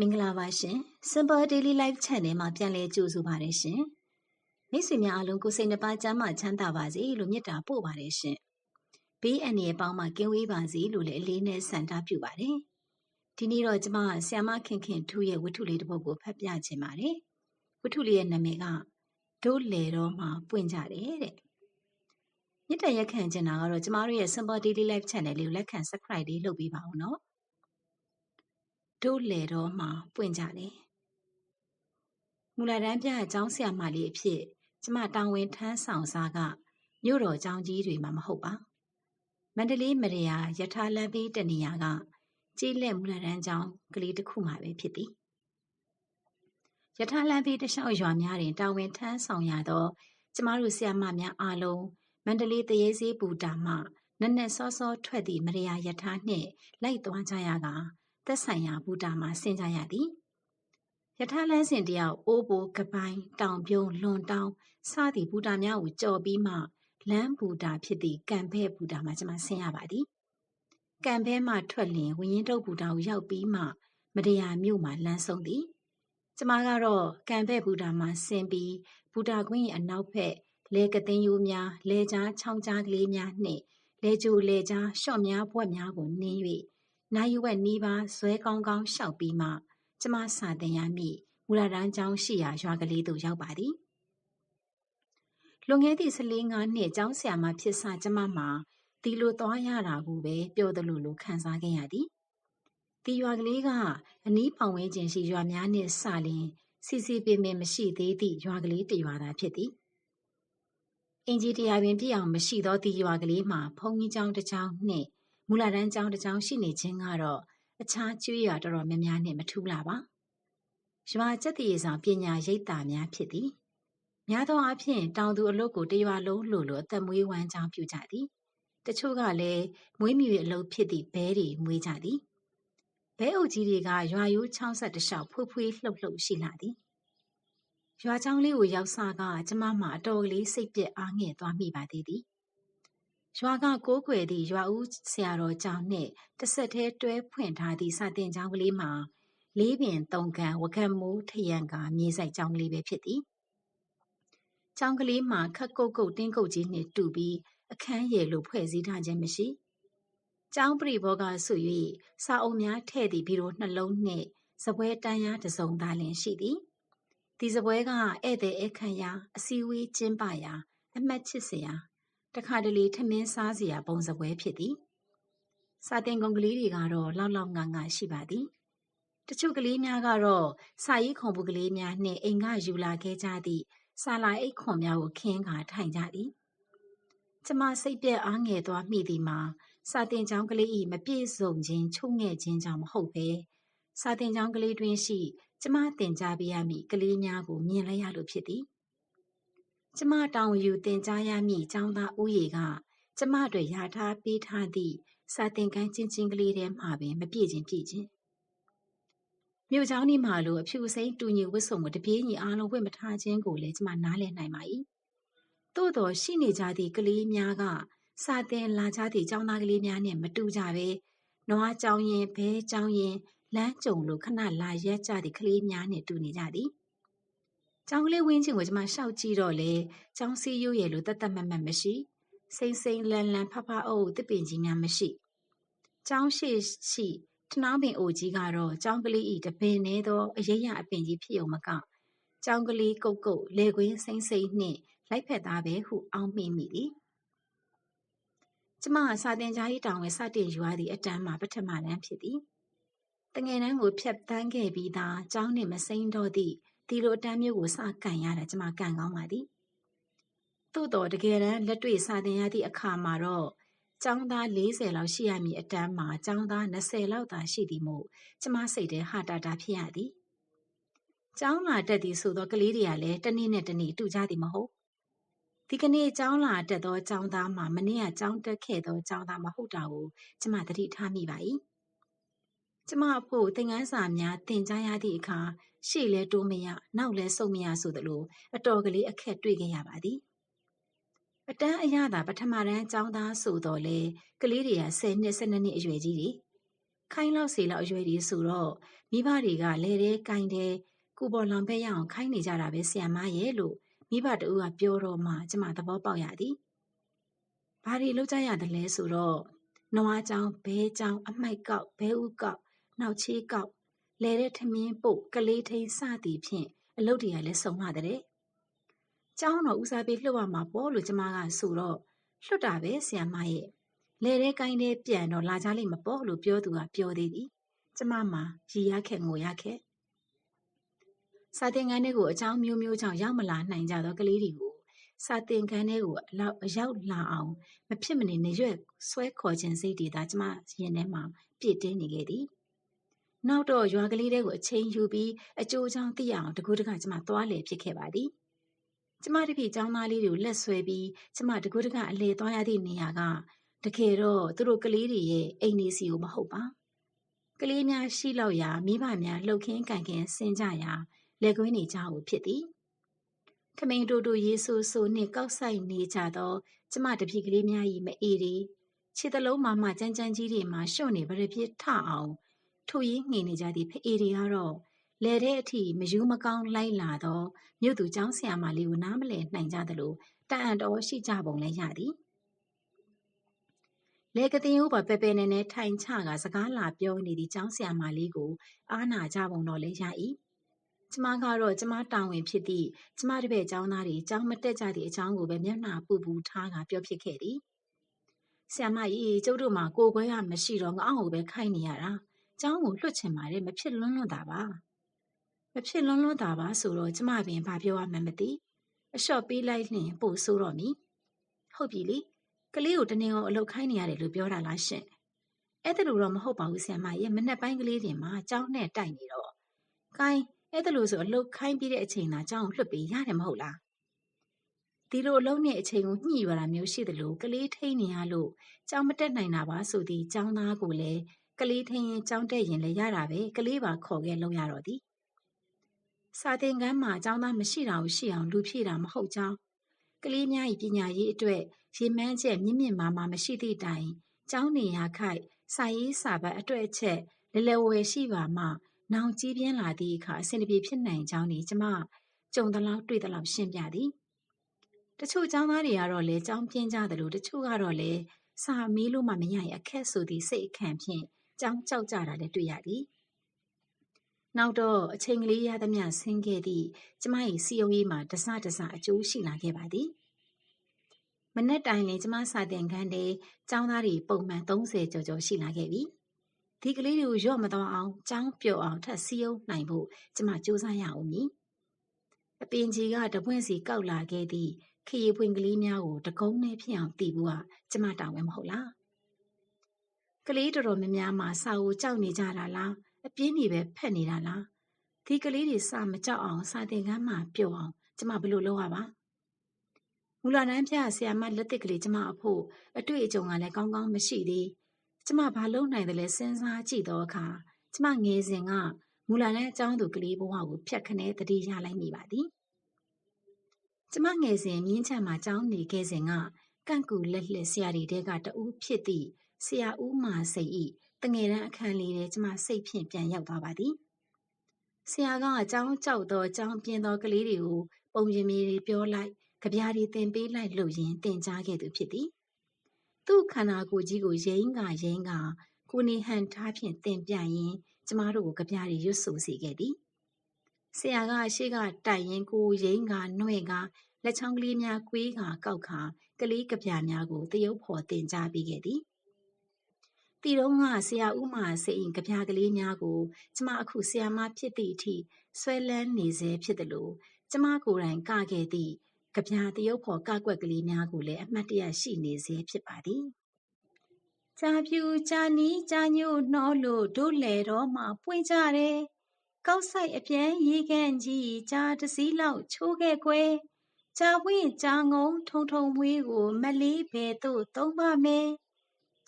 မင်္ဂလာပါရှင် Simple Daily Life Channel မှာပြန်လည်ကြိုဆိုပါရရှင်မိတ်ဆွေများအားလုံးကိုစိတ်နှပါကျမ်းမာချမ်းသာပါစေလို့မေတ္တာပို့ပါတယ်ရှင်ဘေးအန္တရာယ်ပေါင်းမှာကင်းဝေးပါစေလို့လည်းအလေးနဲ့ဆန္ဒပြုပါတယ်ဒီနေ့တော့ကျွန်မဆ iam ခင်ခင်ထူးရဲ့ဝတ္ထုလေးတစ်ပုဒ်ကိုဖတ်ပြခြင်းပါတယ်ဝတ္ထုလေးရဲ့နာမည်ကဒို့လေတော့မှာပွင့်ကြတယ်တဲ့မြစ်တရက်ခံချင်တာကတော့ကျမတို့ရဲ့ Simple Daily Life Channel လေးကိုလက်ခံ Subscribe လေးလုပ်ပေးပါဦးနော် တို့လေတော့မှပွင့်ကြတယ်။မူလာတန်းပြအကြောင်းဆရာမလေးအဖြစ်ကျမတောင်းဝင်ထမ်းဆောင်စားကမြို့တော်ကျောင်းကြီးတွေမှာမဟုတ်ပါ။မန္တလေးမရယာယထာလန်ပြီးတနေရာကကြီးလက်မူလာတန်းကျောင်းကလေးတစ်ခုမှပဲဖြစ်သည်။ယထာလန်ပြီးတလျှောက်ရွာများတွင်တောင်းဝင်ထမ်းဆောင်ရသောကျမတို့ဆရာမများအားလုံးမန္တလေးတရေစည်းပူတာမှနက်နက်စောစောထွက်သည့်မရယာယထာနှင့်လိုက်သွားကြရက သက်ဆိုင်ရာဘူတာမှာဆင်ကြရသည်ယထာလန်းစဉ်တယောက်အိုးဘိုကပိုင်းတောင်ပြုံးလွန်တောင်းစသည့်ဘူတာများကိုကြော်ပြီးမှလမ်းဘူတာဖြစ်သည့်ကံဖဲဘူတာမှာကျွန်မဆင်ရပါသည်ကံဖဲမှထွက်လျင်ဝင်းရင်တုတ်ဘူတာကိုရောက်ပြီးမှမတရားမြို့မှာလမ်းဆုံးသည်ကျမကတော့ကံဖဲဘူတာမှာဆင်ပြီးဘူတာကွင်းရဲ့အနောက်ဘက်လဲကသိန်းရိုးများလဲကြားချောင်းကြားကလေးများနှင့်လဲကျိုလဲကြားရှော့များဘွက်များကိုနင်း၍ နိုင်ဝက်နီးပါးဇွဲကောင်းကောင်းလျှောက်ပြီးမှကျမစာတင်ရမည့်မူလာတန်းကျောင်းရှိရာရွာကလေးသို့ရောက်ပါသည်လွန်ခဲ့သည့်14ငါးနှစ်ကျောင်းဆရာမဖြစ်စကျမမှာဒီလိုသွားရတာကိုပဲပြောသလိုလိုခံစားခဲ့ရသည်ဒီရွာကလေးကအနီးပောင်ဝဲခြင်းရှိရွာများနှင့်စလျင်စီစီပင်ပင်မရှိသေးသည့်ရွာကလေးတစ်ရွာသာဖြစ်သည်အင်ဂျီတရာပင်ပြည့်အောင်မရှိသောဒီရွာကလေးမှာဘုံကြီးကျောင်းတစ်ကျောင်းနှင့် မူလာတန်းကျောင်းတစ်ကျောင်းရှိနေခြင်းကတော့အခြားကျွေးရတော်တော်များများနဲ့မထူးလာပါရွာကျက်တည်ဆောင်ပညာရိပ်တာများဖြစ်သည်များသောအားဖြင့်တောင်သူအလုပ်ကိုတရွာလုံးလိုလိုအသက်မွေးဝမ်းကြောင်းပြုကြသည်တချို့ကလည်းမွေးမြူရေးအလုပ်ဖြစ်သည့်ဘဲတွေမွေးကြသည်ဘဲအုပ်ကြီးတွေကရွာရိုးချောင်းဆက်တလျှောက်ဖွေးဖွေးလှုပ်လှုပ်ရှိလာသည်ရွာချောင်းလေးကိုရောက်စားကကျမမှအတော်ကလေးစိတ်ပြက်အားငယ်သွားမိပါသေးသည် ရွာကကိုးကွယ်သည့်ရွာဦးဆရာတော်ကျောင်းနှင့်တဆက်တည်းတွဲဖွင့်ထားသည့်စာသင်ကျောင်းကလေးမှာလေးပင်သုံးကန်ဝကံမိုးထရံကမြေစိုက်ကျောင်းကလေးပဲဖြစ်သည်။ကျောင်းကလေးမှာခက်ကုတ်ကုတ်တင်းကုတ်ကြီးနှင့်တူပြီးအခန်းရည်လိုဖွဲ့စည်းထားခြင်းမရှိ။ကျောင်းပရိဘောကဆို၍စာအုပ်များထည့်သည့်ဘီရိုနှလုံးနှင့်စပွဲတန်းရတစုံသားလင်ရှိသည်။ဒီစပွဲကဧည့်သည်အခမ်းရာအစည်းအဝေးကျင်းပရာအမှတ်ချစ်စရာ တခါတလေထမင်းစားစရာပုံစပွဲဖြစ်သည်စာတင်ကုန်ကလေးတွေကတော့လောက်လောက်ငါငါရှိပါသည်တချို့ကလေးများကတော့စာရေးခုံပူကလေးများနှင့်အိမ်ကယူလာခဲ့ကြသည့်စာလာအိတ်ခွန်များကိုခင်းကာထိုင်ကြသည်ကျမစိတ်ပြက်အားငယ်သွားမိသည်မှာစာတင်ကျောင်းကလေး၏မပြည့်စုံခြင်းချုံငဲ့ခြင်းကြောင့်မဟုတ်ဘဲစာတင်ကျောင်းကလေးတွင်ရှိ ကျမတင်ကြပေးရမည့်ကလေးများကိုမြင်လိုက်ရလို့ဖြစ်သည် ကျမတောင်းယူတင်ကြားရမည့်ចောင်းသားဦးရေကကျမတို့ရာထားပေးထားသည့်စာသင်ခန်းချင်းချင်းကလေးထဲမှာပင်မပြည့်ခြင်းပြည့်ခြင်းမြို့ချောင်းဒီမှာလိုအဖြူစိမ်းတူညီဝတ်စုံကိုတပြေးညီအားလုံးဝတ်မထားခြင်းကိုလည်းကျမနားလည်နိုင်ပါ၏သို့တော်ရှိနေကြသည့်ကလေးများကစာသင်လာကြသည့်ចောင်းသားကလေးများနဲ့မတူကြပဲနွားကြောင်ရင်ဘဲကြောင်ရင်လမ်းကြုံလိုခဏလာရက်ကြသည့်ကလေးများနဲ့တူနေကြသည် ကျောင်းကလေးဝင်းချင်းကိုကျမရှောက်ကြည့်တော့လေကျောင်းစီးရိုးရည်လိုတတ်တတ်မတ်မတ်မရှိစိမ့်စိမ့်လန်လန်ဖဖအုပ်တစ်ပင်ကြီးများမရှိကျောင်းရှိရှိထနောင်းပင်အိုကြီးကတော့ကျောင်းကလေးဤတပင်နေသောအရေးရအပင်ကြီးဖြစ်ုံမကကျောင်းကလေးကုတ်ကုတ်လေကွင်းစိမ့်စိမ့်နှင့်လိုက်ဖက်သားပဲဟုအောင်းမိမိသည်ကျမစာတင်ကြားရေးတောင်ဝင်စတင်ယူရသည့်အတန်းမှာပထမတန်းဖြစ်သည်တငယ်တန်းကိုဖြတ်တန်းခဲ့ပြီးသားကျောင်းနှင့်မစိမ့်တော့သည့် ဒီလိုအတန်းမျိုးကိုစကန်ရတာကျမကန်ကောင်းပါသည်သို့တော်တကယ်တမ်းလက်တွေ့စာသင်ရသည့်အခါမှာတော့ကျောင်းသား40လောက်ရှိရမည်အတန်းမှာကျောင်းသား20လောက်သာရှိသည်မို့ကျမစိတ်ထဲဟာတာတာဖြစ်ရသည်ကျောင်းလာတက်သည်ဆိုသောကလေးတွေကလည်းတနေ့နဲ့တနေ့တူကြသည်မဟုတ်ဒီကနေ့ကျောင်းလာတက်သောကျောင်းသားမှာမနေ့ကကျောင်းတက်ခဲ့သောကျောင်းသားမဟုတ်တာကိုကျမသတိထားမိပါ၏ကျမအဖို့သင်ခန်းစာများသင်ကြားရသည့်အခါ ရှေ့လဲတိုးမရနောက်လဲဆုတ်မရဆိုသလိုအတော်ကလေးအခက်တွေ့ခဲ့ရပါသည်အတန်းအရသာပထမတန်းကျောင်းသားဆိုတော့လေကလေးတွေက10နှစ်12နှစ်အရွယ်ကြီးတွေခိုင်းလောက်စီလောက်အရွယ်ဒီဆိုတော့မိဘတွေကလဲတဲ့ကိုင်းတဲ့ကုပေါ်လောင်ဖက်ရအောင်ခိုင်းနေကြတာပဲဆီယမရဲ့လို့မိဘတဦးကပြောတော့မှကျမသဘောပေါက်ရသည်။ဘာတွေလုပ်ကြရတယ်လဲဆိုတော့နွားချောင်းဘဲချောင်းအမိုက်ကောက်ဘဲဥကောက်နောက်ချေးကောက် လဲတဲ့ထမင်းပို့ကလေးထိန်စသည်ဖြင့်အလုပ်တွေကလည်းစုံလာတဲ့။ကျောင်းတော်ဦးစားပေးလှုပ်ရမှာပေါ့လို့ကျမကဆိုတော့လွတ်တာပဲဆီယမရဲ့လဲတဲ့ကိုင်းတဲ့ပြန်တော့လာကြလိမ့်မပေါ့လို့ပြောသူကပြောသေးသည်။ကျမမှာရည်ရခဲ့ငိုရခဲ့စာသင်ခန်းထဲကိုအကြောင်းမျိုးမျိုးကြောင့်ရောက်မလာနိုင်ကြသောကလေးတွေကိုစာသင်ခန်းထဲကိုအလောက်အရောက်လာအောင်မဖြစ်မနေနေရွက်ဆွဲခေါ်ခြင်းစိတ်တွေသာကျမရင်ထဲမှာပြည့်တင်းနေခဲ့သည် နောက်တော့ရွာကလေးတွေကိုအချိန်ယူပြီးအကျိုးချောင်းသိရအောင်တကူတကကျမသွားလေဖြစ်ခဲ့ပါသည်ကျမတပည့်ចောင်းသားလေးတွေကိုလက်ဆွဲပြီးကျမတကူတကအလေသွားရသည့်နေရာကတကယ်တော့သူတို့ကလေးတွေရဲ့အိမ်နေစီကိုမဟုတ်ပါကလေးများရှိလောက်ရာမိဘများလှုပ်ခင်းကန်ခင်းဆင်းကြရာလက်ကွင်းနေကြဟုဖြစ်သည်ခမိန်တူတူရေဆူဆူနှင့်ကောက်ဆိုင်နေကြသောကျမတပြည့်ကလေးများ၏မအေးရီခြေတလုံးမှမှကြမ်းကြမ်းကြီးတွေမှရှုံ့နေဗရပြစ်ထအောင် ထိုရင်းငှင်နေကြသည့်ဖအေးတွေကတော့လဲတဲ့အထိမယူမကောင်းလိုက်လာသောမြို့သူကျောင်းဆရာမလေးကိုနားမလည်နိုင်ကြသလိုတန်အံတော်ရှိကြပုံလည်းရသည်လေကတင်ဦးပါပဲပဲနဲ့နဲ့ထိုင်ချကစကားလာပြောနေသည့်ကျောင်းဆရာမလေးကို အားနာကြပုံတော့လည်းရ၏ကျမကတော့ကျမတာဝန်ဖြစ်သည့်ကျမတပည့်ကျောင်းသားတွေကျောင်းမတက်ကြသည့်အကြောင်းကိုပဲမျက်နှာပူပူထားကပြောဖြစ်ခဲ့သည်။ဆ iam မကြီးကျုပ်တို့မှာကိုယ်ခွဲကမရှိတော့ငါ့အောင်ပဲခိုင်းနေရတာ။ ကျောင်းကိုလွှတ်ချင်ပါတယ်မဖြစ်လွန်းလွန်းတာပါ။မဖြစ်လွန်းလွန်းတာပါဆိုတော့ကျမပင်ဘာပြောရမှန်းမသိ။အလျှော့ပေးလိုက်လျင်ပို့ဆိုးတော့မည်။ဟုတ်ပြီလေ။ကလေးကိုတနေ့အောင်အလုပ်ခိုင်းနေရတယ်လို့ပြောတာလားရှင်။အဲ့ဒါလိုတော့မဟုတ်ပါဘူးဆ iam မရဲ့မနဲ့ပိုင်းကလေးတွေမှာကျောင်းနဲ့တိုက်နေတော့။ကိုင်းအဲ့ဒါလို့ဆိုအလုတ်ခိုင်းပြီးတဲ့အချိန်သာကြောင်းလွှတ်ပေးရတယ်မဟုတ်လားဒီလိုအလုံးနဲ့အချိန်ကိုညှိရတာမျိုးရှိသလိုကလေးထိန်နေရလို့ကြောင်းမတက်နိုင်တာပါဆိုသည်ကျောင်းသားကိုလည်း ကလေးထိန်ရင်ကျောင်းတက်ရင်လည်းရတာပဲကလေးပါခေါ်ခဲ့လုံးရတော့သည်စာသင်ခန်းမှာကျောင်းသားမရှိတာကိုရှိအောင်လူဖြည့်တာမဟုတ်ကြောင်းကလေးများ၏ပညာရေးအတွက်ရေမှန်းချက်မြင့်မြင့်မာမာမရှိသည့်တိုင်ကျောင်းနေရခိုက်စာရေးစာပတ်အတွက်အချက်လလဝယ်ရှိပါမှနောင်ကြီးပြင်းလာသည့်အခါအဆင်ပြေဖြစ်နိုင်ကြောင်းนี่ကျမကြုံသလောက်တွေ့သလောက်ရှင်းပြသည်တချို့ចောင်းသားတွေကတော့လေចောင်းပြင်းကြတယ်လို့တချို့ကတော့လေစာမီးလို့မှမရရင်အခက်ဆိုသည့်စိတ်အခန့်ဖြင့် ကြောင်းကြောက်ကြတာလည်းတွေ့ရသည်။နောက်တော့အချိန်ကလေးရသမျှဆင်းခဲ့သည့်ကျမ၏စီယုံရေးမှာတစတစအကျိုးရှိလာခဲ့ပါသည်။မနေ့တိုင်းလည်းကျမစာတင်ခန်းထဲကျောင်းသားတွေပုံမှန်30ကျော်ကျော်ရှိလာခဲ့ပြီ။ဒီကလေးတွေကိုရော့မသွားအောင်ကျောင်းပြော့အောင်ထပ်စီယုံနိုင်ဖို့ကျမစူးစမ်းရအောင်မည်။အပင်ကြီးကတပွင့်စီကောက်လာခဲ့သည့်ခရီးပွင့်ကလေးများကိုတကုံးနဲ့ဖြစ်အောင်တည်ဖို့ကကျမတာဝန်မဟုတ်လား။ ကလေးတော်တော်များများမှာစာကိုကြောက်နေကြတာလားအပြင်းကြီးပဲဖက်နေတာလားဒီကလေးတွေစာမကြောက်အောင်စာသင်ခန်းမှာပျော်အောင်ကျမဘယ်လိုလုပ်ရပါမူလာတန်းပြဆရာမလက်တစ်ကလေးကျမအဖို့အတွေ့အကြုံကလည်းကောင်းကောင်းမရှိသေးကျမဘာလုပ်နိုင်တယ်လဲစဉ်းစားကြည့်တော့အခါကျမငယ်စဉ်ကမူလာတဲ့အကြောင်းသူကလေးဘဝကိုဖြတ်ခနဲတတိရလိုက်မိပါသည်ကျမငယ်စဉ်မြင်းချမ်းမှာကျောင်းနေခဲ့စဉ်ကကန့်ကူလက်လက်ဆရာတွေတဲကတဦးဖြစ်သည့် ဆရာဦးမာစိတ်ဤတငယ်တန်းအခန်းလေးထဲကျမစိတ်ဖြင့်ပြန်ရောက်သွားပါသည်ဆရာကအကြောင်းကြောက်သောအကြောင်းပြင်းသောကလေးတွေကိုပုံရင်မြေတွေပြောလိုက်ကြပြားတွေတင်ပေးလိုက်လို့ရင်တင်ကြားခဲ့သူဖြစ်သည်သူ့ခန္ဓာကိုယ်ကြီးကိုရိမ့်ကရိမ့်ကကိုနေဟန်ထားဖြင့်တင်ပြရင်ကျမတို့ကိုကြပြားတွေရွတ်ဆိုစေခဲ့သည်ဆရာကရှေ့ကတိုက်ရင်ကိုရိမ့်ကနှွဲ့ကလက်ချောင်းကလေးများကွေးကကောက်ခါကလေးကြပြားများကိုတရုပ်ဖော်တင်ကြားပေးခဲ့သည် တီတုံးကဆရာဦးမာစိန်ကြပြားကလေးများကို ကျမအခုဆရာမဖြစ်သည့်အထိဆွဲလန်းနေစေဖြစ်တယ်လို့ကျမကိုယ်တိုင်ကခဲ့သည့်ကဗျာတရုပ်ဖော်ကကွက်ကလေးများကိုလည်းအမှတ်တရရှိနေစေဖြစ်ပါသည်။ကြာပြူကြာနီးကြာညို့နှောလို့တို့လေတော့မှပွင့်ကြတယ်။ကောက်ဆိုင်အပြဲရေကန်ကြီးကြာတစည်းလောက်ချိုးခဲ့ခွဲ။ကြာဝင့်ကြာငုံထုံထုံမွေးကို မလေးဘဲသို့သုံးပါမယ်။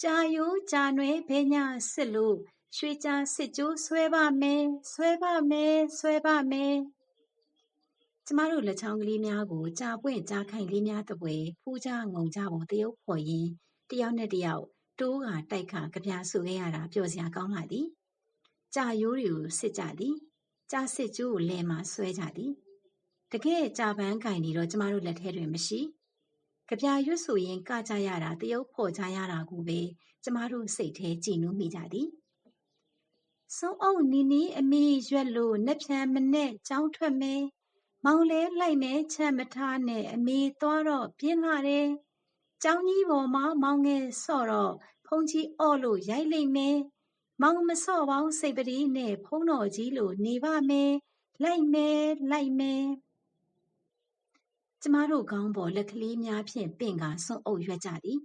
ကြာယိုးကြာနွဲဘဲညစစ်လို့ရွှေကြာစစ်ကျိုးဆွဲပါမယ်ဆွဲပါမယ်ဆွဲပါမယ်။ကျမတို့လက်ချောင်းကလေးများကိုကြာပွင့်ကြာခိုင်လေးများတပွဲဖူးကြငုံကြပုံတရုပ်ဖော်ရင်းတယောက်နဲ့တယောက်တိုးကတိုက်ခါကြပြဆူခဲ့ရတာပျော်စရာကောင်းလာသည်ကြာရိုးတွေကိုစစ်ကြသည်ကြာစစ်ကျိုးကိုလဲမှဆွဲကြသည်တကယ်ကြာပန်းကင်နေတော့ကျမတို့လက်ထဲတွင်မရှိ ကြပြရွတ်ဆိုရင်ကကြရတာတရုပ်ဖော်ကြရတာကိုပဲကျမတို့စိတ်ထဲကြည်နူးမိကြသည်ဆုံးအုပ်နီနီအမေရွက်လို့နှက်ဖြန်မနဲ့ကြောင်းထွက်မယ်မောင်လဲလိုက်မယ်ချက်မထားနဲ့အမေသွားတော့ပြင်းလာတယ်ကျောင်းကြီးပေါ်မှာမောင်ငယ်ဆော့တော့ဖုန်ကြီးအော့လို့ရိုက်လိုက်မယ်မောင်မဆော့ပေါင်းစိတ်ပတိနဲ့ဖုံးတော်ကြီးလို့နေပါမယ်လိုက်မယ်လိုက်မယ် ကျမတို့ခေါင်းပေါ်လက်ကလေးများဖြင့်ပင့်ကဆွန့်အုပ်ရွက်ကြသည်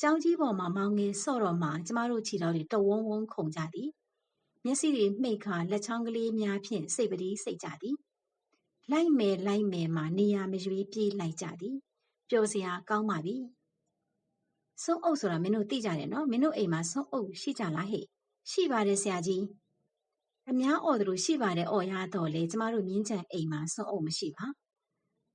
ကျောင်းကြီးပေါ်မှာမောင်ငယ်ဆော့တော့မှကျမတို့ခြေတော်တွေတဝုံဝုံခုန်ကြသည်မျက်စိတွေမှိတ်ခါလက်ချောင်းကလေးများဖြင့်စိတ်ပတိစိတ်ကြသည်လိုက်မယ်လိုက်မယ်မှနေရာမရွေးပြေးလိုက်ကြသည်ပျော်စရာကောင်းပါပြီဆုံးအုပ်ဆိုတာမင်းတို့သိကြတယ်နော်မင်းတို့အိမ်မှာဆုံးအုပ်ရှိကြလားဟဲ့ရှိပါတယ်ဆရာကြီးအများအော်တို့ရှိပါတယ်အော်ရတော့လေကျမတို့မြင်းချံအိမ်မှာဆုံးအုပ်မရှိပါ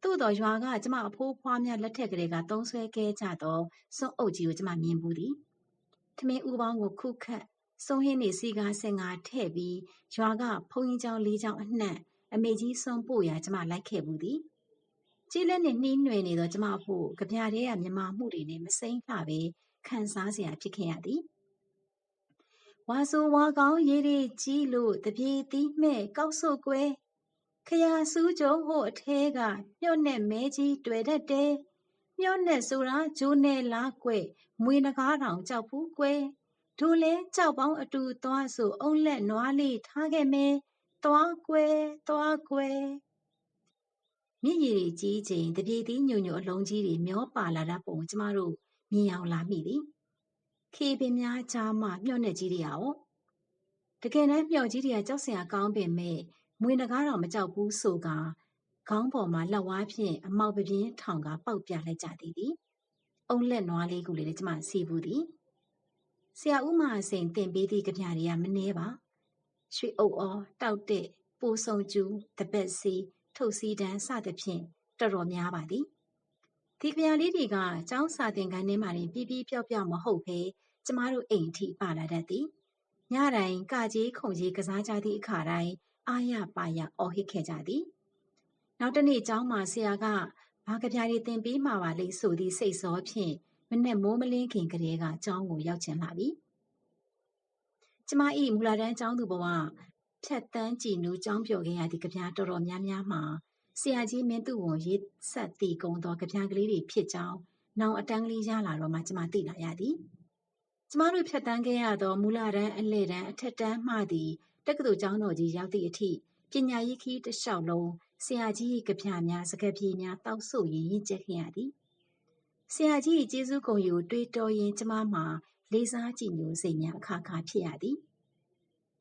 သို့တော်ရွာကကျမအဖိုးဖွားများလက်ထက်ကလေးကသုံးဆွဲခဲ့ကြသောစွန့်အုပ်ကြီးကိုကျမမြင်ဘူးသည်။ထမင်းဥပေါင်းကိုခုခတ်ဆုံးဟင်းနေစီကားဆင်ကားထည့်ပြီးရွာကဘုံကြီးကျောင်းလေးကျောင်းအနှံ့အမေကြီးဆုံးပို့ရာကျမလိုက်ခဲ့ဘူးသည်။ကြီးလက်နဲ့နှီးနွယ်နေသောကျမဖို့ကြပြတဲ့ကမြမမှုတွေနဲ့မစိမ့်လှပဲခံစားစရာဖြစ်ခဲ့ရသည်။ဝါဆိုဝါကောင်းရေးရည်ကြီးလို့တပြေးသီးမဲ့ကောက်ဆုပ်ကွဲ ခရာစူးကြုံဟိုအထဲကညှော့နဲ့မဲကြီးတွေ့တတ်တယ်ညှော့နဲ့ဆိုတာဂျိုးနဲ့လားကွယ်မွေနကားတောင်ကြောက်ဘူးကွယ်ဒိုလဲကြောက်ပေါင်းအတူသွားဆိုအုံလက်နွားလေးထားခဲ့မယ်သွားကွယ်သွားကွယ်မြင့်ရည်ကြီးချိန်တပြေသည်ညိုညိုအလုံးကြီးတွေမျောပါလာတဲ့ပုံကျမတို့မြင်အောင်လာမိသည်ခေပင်များကြားမှမျော့နဲ့ကြီးတွေရောတကယ်တမ်းမျော့ကြီးတွေကကြောက်စရာကောင်းပင်မဲ့ မွေနဂါးတော်မကြောက်ဘူးဆိုကခေါင်းပေါ်မှာလက်ဝါးဖြင့်အမောက်ပပြင်းထောင်ကပေါက်ပြလိုက်ကြသည်သည်အုံလက်နွားလေးကိုလည်းကျမစီဘူးသည်ဆရာဦးမအစိန်တင်ပေးသည့်ကြပြတွေကမနှဲပါရွှေအုပ်အောတောက်တဲ့ပိုဆုံကျူတပက်စီထုတ်စီတန်းစသဖြင့်တော်တော်များပါသည်ဒီကြပြလေးတွေကကျောင်းစာသင်ခန်းထဲမှာတင်ပြီးပြီးပြော့ပြော့မဟုတ်ဘဲကျမတို့အိမ်ထိပါလာတတ်သည်ညတိုင်းကကြီးခုံကြီးကစားကြသည့်အခါတိုင်း အားရပါရအော်ဟစ်ခဲ့ကြသည်နောက်တနေ့ကျောင်းမှာဆရာကဘာကြပြားတွေသင်ပေးမှာပါလိမ့်ဆိုသည့်စိတ်စောဖြင့်မနဲ့မိုးမလင်းခင်ကလေးကကျောင်းကိုရောက်ချင်လာပြီကျမဤမူလာတန်းကျောင်းသူဘဝဖြတ်တန်းကြည်နူးကျောင်းပြော်ခဲ့ရသည့်ကြပြားတော်တော်များများမှာဆရာကြီးမင်းသူဝန်ရေးဆက်တည်ကုန်သောကြပြားကလေးတွေဖြစ်ကြောင်းနောင်အတန်းကလေးရလာတော့မှကျမသိလာရသည်ကျမတို့ဖြတ်တန်းခဲ့ရသောမူလာတန်းအလဲတန်းအထက်တန်းမှသည်တ က္ကသိုလ်ကျောင်းတော်ကြီးရောက်သည့်အထိပညာရေးခီးတစ်လျှောက်လုံးဆရာကြီးကပြများစကားပြေများတောက်ဆိုရင်ရင့်ကျက်ခဲ့ရသည်ဆရာကြီးကျေးဇူးကုန်ယူတွေးတောရင်ကျမမှာလေးစားကြည့်ညိုစိတ်များအခါခါဖြစ်ရသည်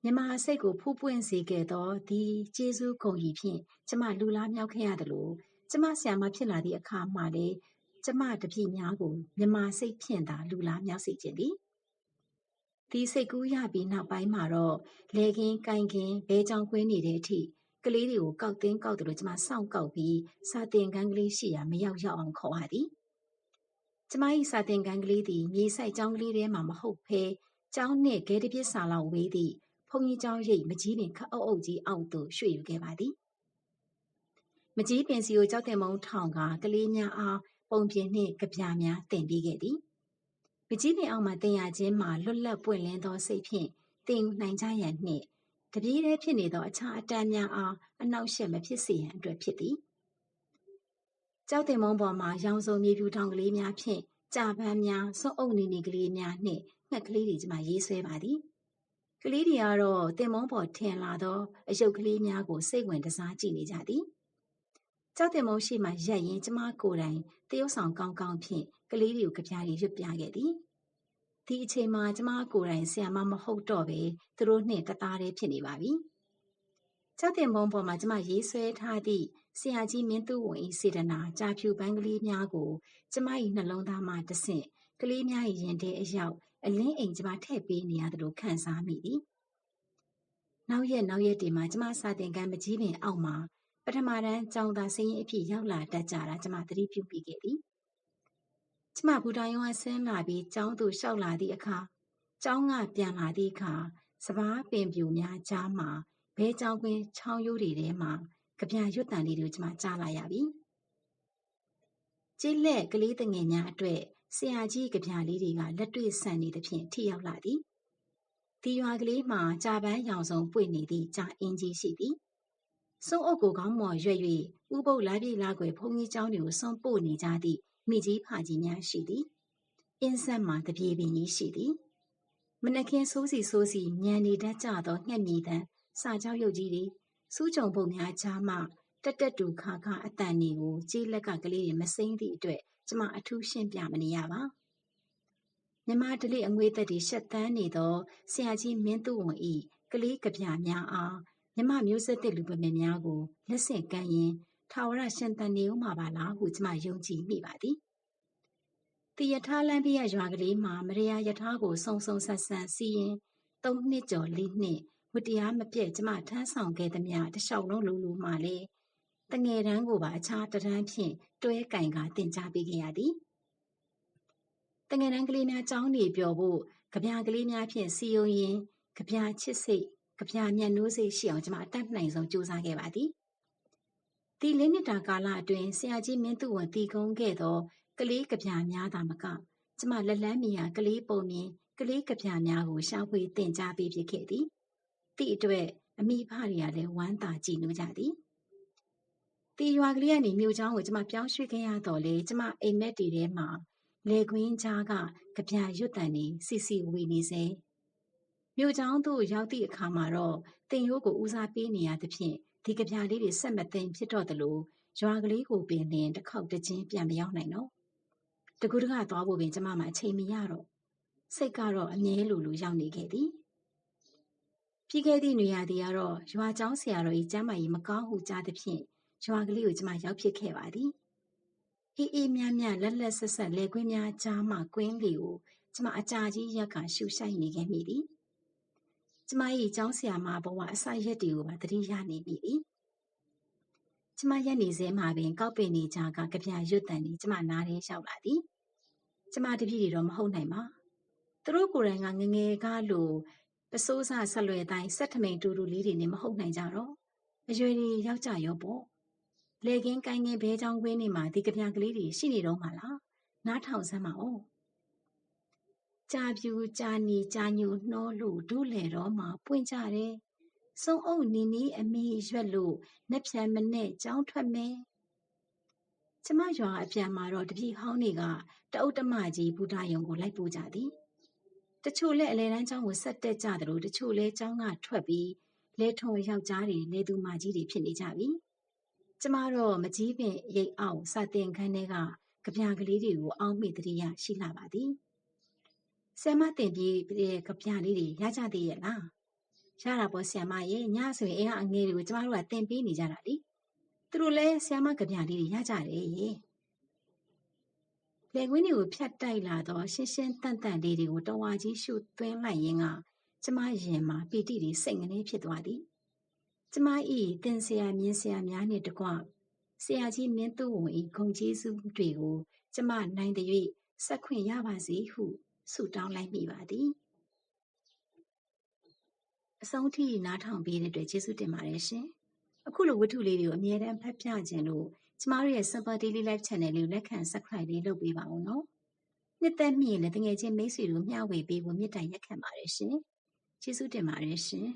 မြမစိတ်ကိုဖူးပွင့်စေခဲ့သောဒီကျေးဇူးကုန်ကြီးဖြင့်ကျမလူလားမြောက်ခဲ့ရသလိုကျမဆရာမဖြစ်လာသည့်အခါမှလည်းကျမတပြည့်များကိုမြမစိတ်ဖြင့်သာလူလားမြောက်စေခြင်းသည် ဒီစိတ်ကူးရပြီးနောက်ပိုင်းမှာတော့လေကင်းကိုင်ကင်းဘဲချောင်းခွင်းနေတဲ့အထိကလေးတွေကိုကောက်တင်းကောက်တယ်လို့ကျမစောင့်ကောက်ပြီးစာတင်ကန်းကလေးရှိရာမရောက်ရောက်အောင်ခေါ်ရသည်ကျမ၏စာတင်ကန်းကလေးသည်မြေဆိုင်ကျောင်းကလေးထဲမှာမဟုတ်ဘဲကျောင်းနှင့်ဂဲတပြစ်စာလောက်ဝေးသည့်ဘုံကြီးကျောင်းရိပ်မကြီးပင်ခအုပ်အုပ်ကြီးအောက်သို့ရွှေ့ယူခဲ့ပါသည်မကြီးပင်စီကိုကြောက်တဲ့မုံထောင်ကကလေးများအားပုံပြင်နှင့်ကြပြများတင်ပေးခဲ့သည် ပကြီးပင်အောက်မှတင်ရခြင်းမှာလွတ်လပ်ပွင့်လင်းသောစိတ်ဖြင့်တင်နိုင်ကြရန်နှင့်တပြေးတည်းဖြစ်နေသောအခြားအတန်းများအားအနှောက်အယှက်မဖြစ်စေရန်အတွက်ဖြစ်သည်ကြောက်တင်မုံပေါ်မှာရောင်စုံမြေပြူထောင်ကလေးများဖြင့်ကြာပန်းများစွန့်အုပ်နေနေကလေးများနှင့်ငှက်ကလေးတွေကျမရေးဆွဲပါသည်ကလေးတွေကတော့တင်မုံပေါ်ထင်လာသောအယုတ်ကလေးများကိုစိတ်ဝင်တစားကြည့်နေကြသည် ကြောက်တင်မုံရှိမှရက်ရင်ကျမကိုယ်တိုင်တရုတ်ဆောင်ကောင်းကောင်းဖြင့်ကလေးတွေကိုကြပြားရီရွတ်ပြခဲ့သည်ဒီအချိန်မှာကျမကိုယ်တိုင်ဆရာမမဟုတ်တော့ပဲသူတို့နှင့်တသားတည်းဖြစ်နေပါပြီကြောက်တင်မုံပေါ်မှာကျမရေးဆွဲထားသည့်ဆရာကြီးမင်းသူဝန်၏စေတနာကြာဖြူပန်းကလေးများကိုကျမ၏နှလုံးသားမှတဆင့်ကလေးများ၏ရင်ထဲအရောက်အလင်းအိမ်ကျမထည့်ပေးနေရသလိုခံစားမိသည်နောက်ရက်နောက်ရက်တွေမှာကျမစာတင်ကမ်းမကြီးပင်အောက်မှာ ပထမတန်းကျောင်းသားစင်းရင်အဖြစ်ရောက်လာတတ်ကြတာကျမသတိပြုမိခဲ့သည်ကျကျမဘူတာယုံကဆင်းလာပြီးကျောင်းသို့လျှောက်လာသည့်အခါကျောင်းကပြန်လာသည့်အခါစပားပင်ပြူများကြားမှာဘဲကျောင်းကွင်းချောင်းရိုးတွေထဲမှာကြပြရွတ်တန်လေးတွေကိုကျမကြားလာရပြီ။ကျေးလက်ကလေးတငယ်များအတွက်ဆရာကြီးကြပြလေးတွေကလက်တွေ့ဆန်နေသဖြင့်ထိရောက်လာသည်။ဒီရွာကလေးမှာကြာပန်းရောင်စုံပွင့်နေသည့်ကြာအင်းကြီးရှိသည်။ စွန့်အုပ်ကိုကောင်းမွန်ရွက်၍ဥပုပ်လာပြည့်လာွယ်ဘုံကြီးကျောင်းတွေကိုစွန့်ပို့နေကြသည့်မိကြီးဖကြီးများရှိသည်အင်းဆက်မှာတပြေပင်ကြီးရှိသည်မနခင်ဆိုးစီဆိုးစီညံနေတတ်ကြသောငှက်မြည်တန်စာကြောက်ရုပ်ကြီးတွေစူးကြုံပုံများချာမှတက်တက်တူခါခါအတန်တွေကိုကြေးလက်ကကလေးတွေမစိမ့်သည့်အတွက်ကျမအထူးရှင်းပြမနေရပါမြမဒလိအငွေသက်တွေရှက်တန်းနေသောဆရာကြီးမင်းသူဝန်ဤကလေးကပြများအား မြမမျိုးဆက်တဲ့လူပမေများကို လက်ဆင့်ကမ်းရင်ထာဝရရှင်တန်နေဦးမှာပါလားဟုကျမယုံကြည်မိပါသည်တရထားလမ်းပြရရွာကလေးမှာမရယာယထာကိုစုံစုံဆက်ဆန်စီရင်၃နှစ်ကျော်၄နှစ်ဝတ္တရားမပြည့်ကျမထမ်းဆောင်ခဲ့သမျှတလျှောက်လုံးလူလူမှလည်းတငယ်တန်းကိုပါအခြားတန်းဖြင့်တွဲကင်ကတင် जा ပေးခဲ့ရသည်တငယ်တန်းကလေးများကြောင်းနေပြောဖို့ကြပြကလေးများဖြင့်စီယုံရင်ကြပြချစ်စိတ် ကြပြမျက်နှိုးစိတ်ရှိအောင်ကျွန်မအတတ်နိုင်ဆုံးကြိုးစားခဲ့ပါသည်ဒီလေးနှစ်တာကာလအတွင်းဆရာကြီးမင်းသူဝန်တည်ကုန်းခဲ့သောကလေးကြပြများသာမကကျမလက်လန်းမီယာကလေးပုံမြင်ကလေးကြပြများကိုရှာဖွေတင် जा ပေးဖြစ်ခဲ့သည်တိအတွက်အမိဖတွေကလည်းဝမ်းသာကြည်နူးကြသည်တီရွာကလေးကနေမြို့ချောင်းကိုကျမပြောင်းရွှေ့ခဲ့ရတော့လေကျမအိမ်မက်တီထဲမှာလေကွင်းကြားကကြပြရွတ်တန်နေစီစီဝေနေစေ မြို့ချောင်းသို့ရောက်သည့်အခါမှာတော့တင်ရိုးကိုဦးစားပေးနေရသဖြင့်ဒီကြပြလေးတွေဆက်မသိမ်းဖြစ်တော့တယ်လို့ရွာကလေးကိုပင်လင်တစ်ခေါက်တချင်းပြန်မရောက်နိုင်တော့တကူတကသွားဖို့ပင်ကျမမှအချိန်မရတော့စိတ်ကတော့အမြဲလိုလိုရောက်နေခဲ့သည်ပြီးခဲ့သည့်နေရာတည်းကတော့ရွာကျောင်းဆရာတော်ကြီးကျမ်းမာကြီးမကောင်းဟုကြားသဖြင့်ရွာကလေးကိုကျမရောက်ဖြစ်ခဲ့ပါသည်အေးအေးမြမြလက်လက်ဆက်ဆက်လေကွင်းများကြားမှကွင်းလေးကိုကျမအကြာကြီးရက်ကရှူဆိုင်နေခဲ့မိသည် ကျမ၏ကျောင်းဆရာမဘဝအစရက်တွေကိုပါတတိယနေမိသည်ကျမရက်နေစဲမှာပင် ကောက်ပင်နေကြကကြပြရွတ်တန်နေကျမနားထဲရောက်လာသည်ကျမတပည့်တွေတော့မဟုတ်နိုင်ပါသူတို့ကိုယ်တိုင်ကငငယ်ကားလို့ပစိုးစားဆက်လွယ်တိုင်းဆက်ထမိန်တူတူလေးတွေနဲ့မဟုတ်နိုင်ကြတော့အရွယ်တွေရောက်ကြရောပေါ့လေကင်းကိုင်းကင်းဘဲချောင်းကွင်းနေမှာဒီကြပြကလေးတွေရှိနေတော့မှလားနားထောင်စမ်းပါဦး ကြာပြူကြာနီကြာညူနှောလို့ဒုလေတော့မှပွင့်ကြတယ်စုံအုပ်နီနီအမေရွက်လို့နှက်ဖြန်မနဲ့ကြောင်းထွက်မယ်ကျမရွာအပြန်မှာတော့တပည့်ဟောင်းတွေကတအုပ်တမကြီးဘုဒ္ဓယုံကိုလိုက်ပို့ကြသည်တချို့လည်းအလဲတန်းကျောင်းကိုဆက်တက်ကြတယ်လို့တချို့လည်းကျောင်းကထွက်ပြီးလဲထုံယောက်ျားတွေလဲသူမကြီးတွေဖြစ်နေကြပြီကျမတော့မကြီးပင်ရိတ်အောင်စာတင်ခန်းထဲကကြပြကလေးတွေကိုအောင်းမိတရိယရှိလာပါသည် ဆရာမတင်ပြီးတဲ့ကြပြလေးတွေရကြသေးရဲ့လားရတာပေါ့ဆရာမရဲ့ညဆိုရင်အိမ်ကအငယ်တွေကိုကျမတို့ကတင်ပေးနေကြတာလေသူတို့လည်းဆရာမကြပြလေးတွေရကြတယ်ရဲ့လေကွင်းတွေကိုဖြတ်တိုက်လာတော့ရှင်းရှင်းတန့်တန့်လေးတွေကိုတဝါကြီးရှုသွင်းလိုက်ရင်းကကျမရင်မှာပီတိတွေစိတ်ငနေဖြစ်သွားသည်ကျမဤတင်ဆရာမြင်းဆရာများနှင့်တကွဆရာကြီးမင်းသူဝန်ဤဂုံကျေးဇူးတွေကို ကျမနိုင်တဲ့၍ဆက်ခွင့်ရပါစေဟု ဆုတောင်းလိုက်မိပါသည်အဆုံးထိနားထောင်ပေးတဲ့အတွက်ကျေးဇူးတင်ပါတယ်ရှင်အခုလိုဝတ္ထုလေးတွေကိုအမြဲတမ်းဖတ်ပြခြင်းလို့ကျမတို့ရဲ့ Simple Daily Life Channel လေးကိုလက်ခံ Subscribe လေးလုပ်ပေးပါဦးနော်နှစ်သက်မြင့်လည်းတကယ်ချင်းမိတ်ဆွေတို့မျှဝေပေးဖို့မေတ္တာရက်ခံပါတယ်ရှင်ကျေးဇူးတင်ပါတယ်ရှင်